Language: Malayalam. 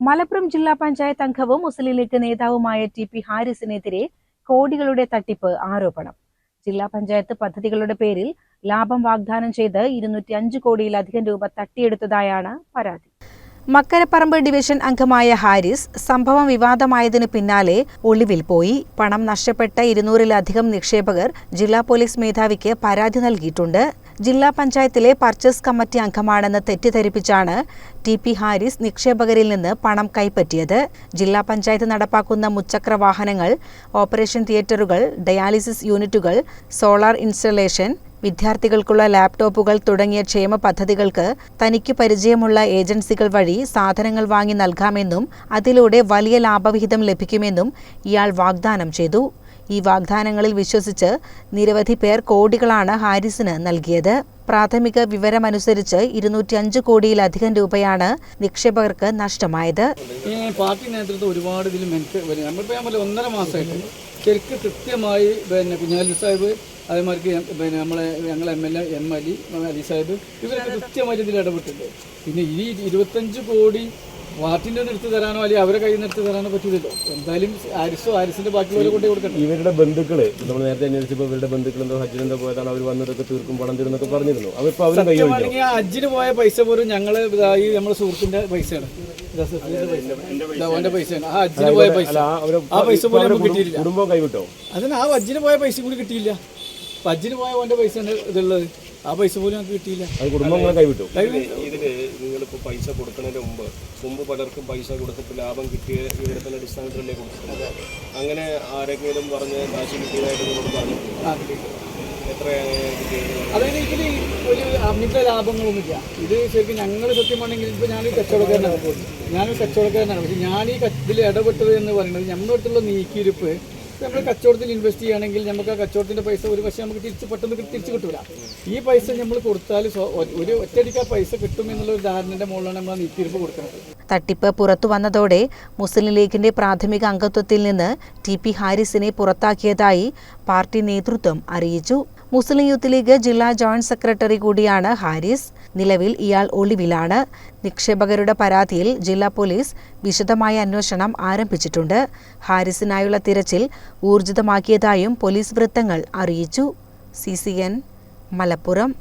മലപ്പുറം ജില്ലാ പഞ്ചായത്ത് അംഗവും മുസ്ലിം ലീഗ് നേതാവുമായ ടി പി ഹാരിസിനെതിരെ കോടികളുടെ തട്ടിപ്പ് ആരോപണം. ജില്ലാ പഞ്ചായത്ത് പദ്ധതികളുടെ പേരിൽ ലാഭം വാഗ്ദാനം ചെയ്ത് ഇരുന്നൂറ്റി അഞ്ച് കോടിയിലധികം രൂപ തട്ടിയെടുത്തതായാണ് പരാതി. മക്കരപ്പറമ്പ് ഡിവിഷൻ അംഗമായ ഹാരിസ് സംഭവം വിവാദമായതിന് പിന്നാലെ ഒളിവിൽ പോയി. പണം നഷ്ടപ്പെട്ട ഇരുന്നൂറിലധികം നിക്ഷേപകർ ജില്ലാ പോലീസ് മേധാവിക്ക് പരാതി നൽകിയിട്ടുണ്ട്. ജില്ലാ പഞ്ചായത്തിലെ പർച്ചേസ് കമ്മിറ്റി അംഗമാണെന്ന് തെറ്റിദ്ധരിപ്പിച്ചാണ് ടി പി ഹാരിസ് നിക്ഷേപകരിൽ നിന്ന് പണം കൈപ്പറ്റിയത്. ജില്ലാ പഞ്ചായത്ത് നടപ്പാക്കുന്ന മുച്ചക്ര വാഹനങ്ങൾ ഓപ്പറേഷൻ തിയേറ്ററുകൾ ഡയാലിസിസ് യൂണിറ്റുകൾ സോളാർ ഇൻസ്റ്റലേഷൻ വിദ്യാർത്ഥികൾക്കുള്ള ലാപ്ടോപ്പുകൾ തുടങ്ങിയ ക്ഷേമ പദ്ധതികൾക്ക് തനിക്ക് പരിചയമുള്ള ഏജൻസികൾ വഴി സാധനങ്ങൾ വാങ്ങി നൽകാമെന്നും അതിലൂടെ വലിയ ലാഭവിഹിതം ലഭിക്കുമെന്നും ഇയാൾ വാഗ്ദാനം ചെയ്തു. ഈ വാഗ്ദാനങ്ങളിൽ വിശ്വസിച്ച് നിരവധി പേർ കോടികളാണ് ഹാരിസിന് നൽകിയത്. പ്രാഥമിക വിവരമനുസരിച്ച് ഇരുന്നൂറ്റി അഞ്ച് കോടിയിലധികം രൂപയാണ് നിക്ഷേപകർക്ക് നഷ്ടമായത്. ഈ പാർട്ടി നേതൃത്വം ഒരുപാട് ഇതിൽ നമ്മളിപ്പോൾ ഒന്നര മാസമായിട്ട് ശരിക്കും കൃത്യമായി പിന്നെ കുഞ്ഞാലി സാഹിബ് അതേമാതിരി പിന്നെ നമ്മളെ ഞങ്ങളെ M L A M Ali Ali Sahib ഇവരൊക്കെ കൃത്യമായിട്ട് ഇതിൽ ഇടപെട്ടിട്ടുണ്ട്. പിന്നെ ഈ ഇരുപത്തഞ്ച് കോടി ഒന്ന് എടുത്ത് തരാനോ അല്ലെങ്കിൽ അവരെ കയ്യിൽ നിന്ന് എടുത്ത് തരാനോ പറ്റില്ലല്ലോ എന്തായാലും ആരിസോ ആരിസിന്റെ ബാക്കിയുള്ളവരെ കൊണ്ടേ കൊടുക്കട്ടെ ഇവരുടെ ബന്ധുക്കൾ നമ്മൾ നേരത്തെ അന്വേഷിച്ചപ്പോൾ ഇവരുടെ ബന്ധുക്കൾ എന്തോ ഹജ്ജിനെന്തോ പോയതാണ് അവർ വന്നതൊക്കെ തീർക്കും പണം തരുന്നൊക്കെ പറഞ്ഞിരുന്നു. അവർ അവരും കൈ ഹജ്ജിന് പോയ പൈസ പോലും ഞങ്ങൾ ഈ നമ്മുടെ സുഹൃത്തിന്റെ പൈസയാണ്. ഇതാ സുഹൃത്തിന്റെ പൈസ. ഇതാ പൈസയാണ്. ആ ഹജ്ജിന് പോയ പൈസ. അല്ല അവരെ ആ പൈസ പോലും കിട്ടിയില്ല കുടുംബം കൈവിട്ടോ? അതിന് ആ ഹജ്ജിന് പോയ പൈസ കൂടി കിട്ടിയില്ല. അപ്പൊ ഹജ്ജിന് പോയ ഓന്റെ പൈസ ഇതുള്ളത്. ആ പൈസ പോലും ഞങ്ങൾക്ക് കിട്ടിയില്ല. അത് കുടുംബങ്ങളെ കൈവിട്ടു. ഇതിൽ നിങ്ങളിപ്പോൾ പൈസ കൊടുക്കുന്നതിന് മുമ്പ് മുമ്പ് പലർക്കും പൈസ കൊടുത്തിട്ട് ലാഭം കിട്ടിയ വിവരത്തിന്റെ അടിസ്ഥാനത്തിലല്ലേ കൊടുത്തിട്ടുണ്ട് അങ്ങനെ ആരെങ്കിലും പറഞ്ഞ് കാശ് കിട്ടിയതായിട്ട് പറഞ്ഞു എത്ര അതായത് ഇതിൽ ഒരു അമിത ലാഭങ്ങളൊന്നുമില്ല. ഇത് ശരിക്കും ഞങ്ങൾ സത്യമാണെങ്കിൽ ഇപ്പോൾ ഞാൻ കച്ചവടക്കാരനാണ്. ഞാനൊരു കച്ചവടക്കാരനാണ്. പക്ഷെ ഞാൻ ഈ ഇതിൽ ഇടപെട്ടത് എന്ന് പറയുന്നത് നമ്മുടെ അടുത്തുള്ള നീക്കിയിരിപ്പ് നമ്മൾ കച്ചവടത്തിൽ ഇൻവെസ്റ്റ് ചെയ്യുകയാണെങ്കിൽ നമുക്ക് ആ കച്ചവടത്തിന്റെ പൈസ ഒരു പക്ഷേ നമുക്ക് തിരിച്ച് പെട്ടെന്ന് തിരിച്ചു തിരിച്ച് കിട്ടൂല. ഈ പൈസ നമ്മൾ കൊടുത്താൽ ഒരു ഒറ്റയടിക്ക് ആ പൈസ കിട്ടും എന്നുള്ള ഒരു ധാരണയുടെ മുകളിലാണ് നമ്മൾ നീതിരിപ്പ് കൊടുക്കുന്നത്. തട്ടിപ്പ് പുറത്തു വന്നതോടെ മുസ്ലിം ലീഗിന്റെ പ്രാഥമിക അംഗത്വത്തിൽ നിന്ന് ടി പി ഹാരിസിനെ പുറത്താക്കിയതായി പാർട്ടി നേതൃത്വം അറിയിച്ചു. മുസ്ലിം യൂത്ത് ലീഗ് ജില്ലാ ജോയിന്റ് സെക്രട്ടറി കൂടിയാണ് ഹാരിസ്. നിലവിൽ ഇയാൾ ഒളിവിലാണ്. നിക്ഷേപകരുടെ പരാതിയിൽ ജില്ലാ പോലീസ് വിശദമായ അന്വേഷണം ആരംഭിച്ചിട്ടുണ്ട്. ഹാരിസിനായുള്ള തിരച്ചിൽ ഊർജിതമാക്കിയതായും പോലീസ് വൃത്തങ്ങൾ അറിയിച്ചു. സി മലപ്പുറം.